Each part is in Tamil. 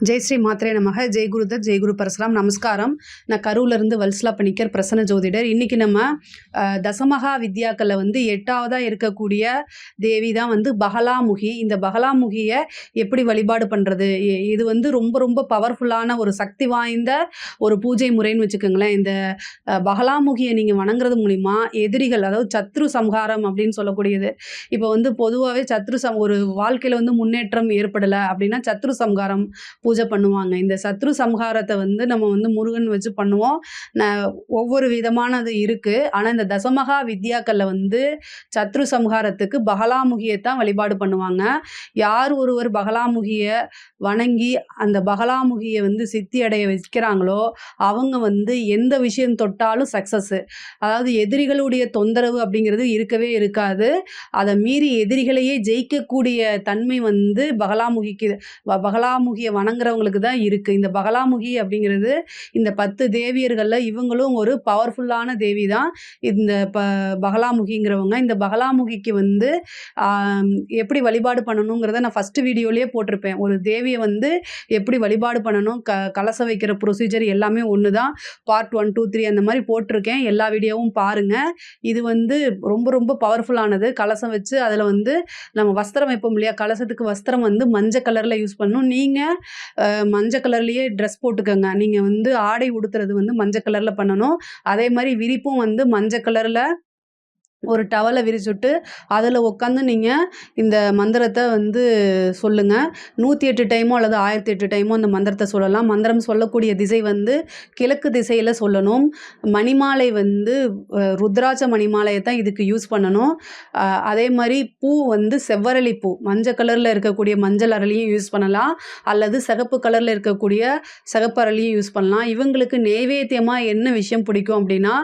ஜெய் ஸ்ரீ மாத்திரே நமக. ஜெய் குருதத் ஜெய் குரு பரசுராம். நமஸ்காரம். நான் கரூர்லேருந்து வல்சலா பணிக்கர் பிரசன்ன ஜோதிடர். இன்றைக்கி நம்ம தசமகா வித்யாக்களில் வந்து எட்டாவதாக இருக்கக்கூடிய தேவி தான் வந்து பகலாமுகி. இந்த பகலாமுகியை எப்படி வழிபாடு பண்ணுறது இது வந்து ரொம்ப ரொம்ப பவர்ஃபுல்லான ஒரு சக்தி வாய்ந்த ஒரு பூஜை முறைன்னு வச்சுக்கோங்களேன். இந்த பகலாமுகியை நீங்கள் வணங்குறது மூலிமா எதிரிகள் அதாவது சத்ரு சம்ஹாரம் அப்படின்னு சொல்லக்கூடியது. இப்போ வந்து பொதுவாகவே சத்ரு சம் ஒரு வாழ்க்கையில் வந்து முன்னேற்றம் ஏற்படலை அப்படின்னா சத்ரு சம்ஹாரம் பூஜை பண்ணுவாங்க. இந்த சத்ரு சம்ஹாரத்தை வந்து நம்ம வந்து முருகன் வச்சு பண்ணுவோம். ந- ஒவ்வொரு விதமானது இருக்குது ஆனால் இந்த தசமகா வித்யாக்களில் வந்து சத்ரு சம்ஹாரத்துக்கு பகலாமுகியை தான் வழிபாடு பண்ணுவாங்க. யார் ஒருவர் பகலாமுகியை வணங்கி அந்த பகலாமுகியை வந்து சித்தி அடைய வைக்கிறாங்களோ அவங்க வந்து எந்த விஷயம் தொட்டாலும் சக்ஸஸ்ஸு அதாவது எதிரிகளுடைய தொந்தரவு அப்படிங்கிறது இருக்கவே இருக்காது. அதை மீறி எதிரிகளையே ஜெயிக்கக்கூடிய தன்மை வந்து பகலாமுகிக்கு வ- பகலாமுகியை வணங்குறவங்களுக்கு தான் இருக்குது இந்த பகலாமுகி அப்படிங்கிறது இந்த பத்து தேவியர்களில் இவங்களும் ஒரு பவர்ஃபுல்லான தேவி தான் இந்த ப பகலாமுகிங்கிறவங்க. இந்த பகலாமுகிக்கு வந்து எப்படி வழிபாடு பண்ணணுங்கிறத நான் ஃபஸ்ட்டு வீடியோலேயே போட்டிருப்பேன். ஒரு தேவியை வந்து எப்படி வழிபாடு பண்ணணும் க கலசம் வைக்கிற ப்ரொசீஜர் எல்லாமே ஒன்று தான் பார்ட் ஒன் டூ த்ரீ அந்த மாதிரி போட்டிருக்கேன். எல்லா வீடியோவும் பாருங்கள் இது வந்து ரொம்ப ரொம்ப பவர்ஃபுல்லானது கலசம் வச்சு அதில் வந்து நம்ம வஸ்திரம் வைப்போம் இல்லையா? கலசத்துக்கு வஸ்திரம் வந்து மஞ்சள் கலரில் யூஸ் பண்ணணும் நீங்கள் மஞ்சள் கலர்லேயே ட்ரெஸ் போட்டுக்கோங்க. நீங்கள் வந்து ஆடை உடுத்துறது வந்து மஞ்சள் கலரில் பண்ணணும். அதே மாதிரி விரிப்பும் வந்து மஞ்சள் கலரில் ஒரு டவலை விரிச்சுட்டு அதில் உட்காந்து நீங்கள் இந்த மந்திரத்தை வந்து சொல்லுங்கள் நூற்றி எட்டு டைமோ அல்லது ஆயிரத்தி எட்டு டைமோ அந்த மந்திரத்தை சொல்லலாம். மந்திரம் சொல்லக்கூடிய திசை வந்து கிழக்கு திசையில் சொல்லணும். மணிமாலை வந்து ருத்ராட்ச மணிமாலையை தான் இதுக்கு யூஸ் பண்ணணும். அதே மாதிரி பூ வந்து செவ்வரளி பூ. மஞ்சள் கலரில் இருக்கக்கூடிய மஞ்சள் அரளியும் யூஸ் பண்ணலாம். அல்லது சிகப்பு கலரில் இருக்கக்கூடிய சிகப்பு அரளியும் யூஸ் பண்ணலாம். இவங்களுக்கு நெய்வேத்தியமாக என்ன விஷயம் பிடிக்கும் அப்படின்னா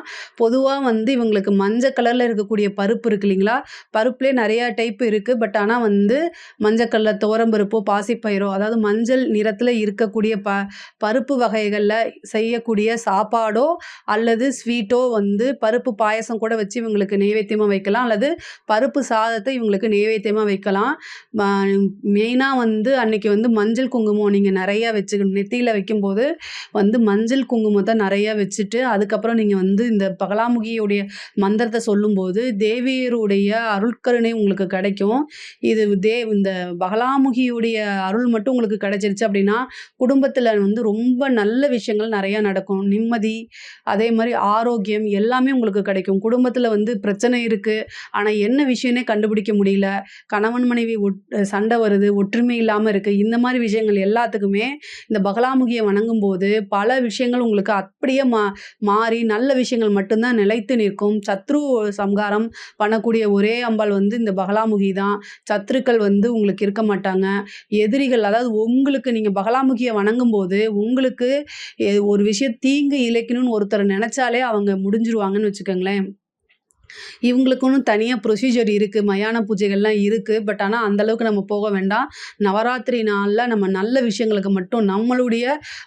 பொதுவாக வந்து இவங்களுக்கு மஞ்சள் கலரில் இருக்க இருக்கக்கூடிய பருப்பு இருக்கு இல்லைங்களா? பருப்புலேயே நிறையா டைப் இருக்குது பட் ஆனால் வந்து மஞ்சள் கலர் துவரம்பருப்போ பாசிப்பயிரோ அதாவது மஞ்சள் நிறத்தில் இருக்கக்கூடிய ப பருப்பு வகைகளில் செய்யக்கூடிய சாப்பாடோ அல்லது ஸ்வீட்டோ வந்து பருப்பு பாயசம் கூட வச்சு இவங்களுக்கு நெய்வேத்தியமாக வைக்கலாம். அல்லது பருப்பு சாதத்தை இவங்களுக்கு நெய்வேத்தியமாக வைக்கலாம். மெயினாக வந்து அன்றைக்கி வந்து மஞ்சள் குங்குமம் நீங்கள் நிறையா வச்சுக்கணும் நெத்தியில் வைக்கும்போது வந்து மஞ்சள் குங்குமத்தை நிறையா வச்சுட்டு அதுக்கப்புறம் நீங்கள் வந்து இந்த பகலாமுகியுடைய மந்திரத்தை சொல்லும்போது வந்து தேவியருடைய அருட்கருணை உங்களுக்கு கிடைக்கும். இது தே இந்த பகலாமுகியுடைய அருள் மட்டும் உங்களுக்கு கிடைச்சிருச்சு அப்படின்னா குடும்பத்தில் வந்து ரொம்ப நல்ல விஷயங்கள் நிறையா நடக்கும். நிம்மதி அதே மாதிரி ஆரோக்கியம் எல்லாமே உங்களுக்கு கிடைக்கும். குடும்பத்தில் வந்து பிரச்சனை இருக்குது ஆனால் என்ன விஷயம்னே கண்டுபிடிக்க முடியல. கணவன் மனைவி ஒட் சண்டை வருது ஒற்றுமை இல்லாமல் இருக்குது இந்த மாதிரி விஷயங்கள் எல்லாத்துக்குமே இந்த பகலாமுகியை வணங்கும் போது பல விஷயங்கள் உங்களுக்கு அப்படியே மா மாறி நல்ல விஷயங்கள் மட்டும்தான் நிலைத்து நிற்கும். சத்ரு சம்காரம் பண்ணக்கூடிய ஒரே அம்பாள் வந்து இந்த பகலாமுகி தான். சத்துருக்கள் வந்து உங்களுக்கு இருக்க மாட்டாங்க. எதிரிகள் அதாவது உங்களுக்கு நீங்கள் பகலாமுகியை வணங்கும் போது உங்களுக்கு எ- ஒரு விஷயம் தீங்கு இழைக்கணும்னு ஒருத்தர் நினச்சாலே அவங்க முடிஞ்சிருவாங்கன்னு வச்சுக்கோங்களேன். இவங்களுக்குன்னு தனியாக ப்ரொசீஜர் இருக்குது மயான பூஜைகள்லாம் இருக்குது பட் ஆனால் அந்தளவுக்கு நம்ம போக வேண்டாம். நவராத்திரி நாளில் நம்ம நல்ல விஷயங்களுக்கு மட்டும் நம்மளுடைய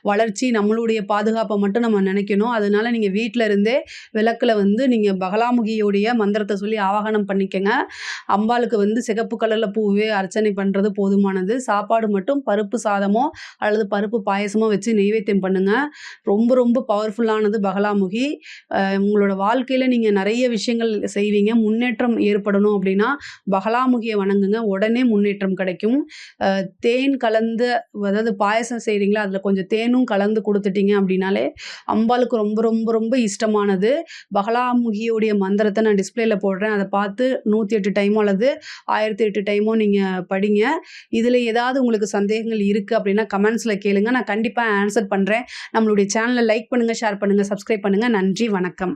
வளர்ச்சி நம்மளுடைய பாதுகாப்பை மட்டும் நம்ம நினைக்கணும். அதனால நீங்கள் வீட்டில் இருந்தே விளக்கில் வந்து நீங்கள் பகலாமுகியுடைய மந்திரத்தை சொல்லி ஆவாகனம் பண்ணிக்கங்க. அம்பாளுக்கு வந்து சிகப்பு கலரில் பூவே அர்ச்சனை பண்ணுறது போதுமானது. சாப்பாடு மட்டும் பருப்பு சாதமோ அல்லது பருப்பு பாயசமோ வச்சு நெய்வேத்தியம் பண்ணுங்கள் ரொம்ப ரொம்ப பவர்ஃபுல்லானது பகலாமுகி. உங்களோட வாழ்க்கையில் நீங்கள் நிறைய விஷயங்கள் செய்வீங்க முன்னேற்றம் ஏற்படணும் அப்படின்னா பகலாமுகியை வணங்குங்க உடனே முன்னேற்றம் கிடைக்கும். தேன் கலந்து அதாவது பாயசம் செய்கிறீங்களா அதில் கொஞ்சம் தேனும் கலந்து கொடுத்துட்டீங்க அப்படின்னாலே அம்பாளுக்கு ரொம்ப ரொம்ப ரொம்ப இஷ்டமானது. பகலாமுகியுடைய மந்திரத்தை நான் டிஸ்பிளேல போடுறேன். அதை பார்த்து நூற்றி எட்டு டைமோ அல்லது ஆயிரத்தி எட்டு டைமோ நீங்கள் படிங்க. இதில் ஏதாவது உங்களுக்கு சந்தேகங்கள் இருக்குது அப்படின்னா கமெண்ட்ஸில் கேளுங்க. நான் கண்டிப்பாக ஆன்சர் பண்ணுறேன் நம்மளுடைய சேனலை லைக் பண்ணுங்கள் ஷேர் பண்ணுங்கள் சப்ஸ்கிரைப் பண்ணுங்கள் நன்றி வணக்கம்.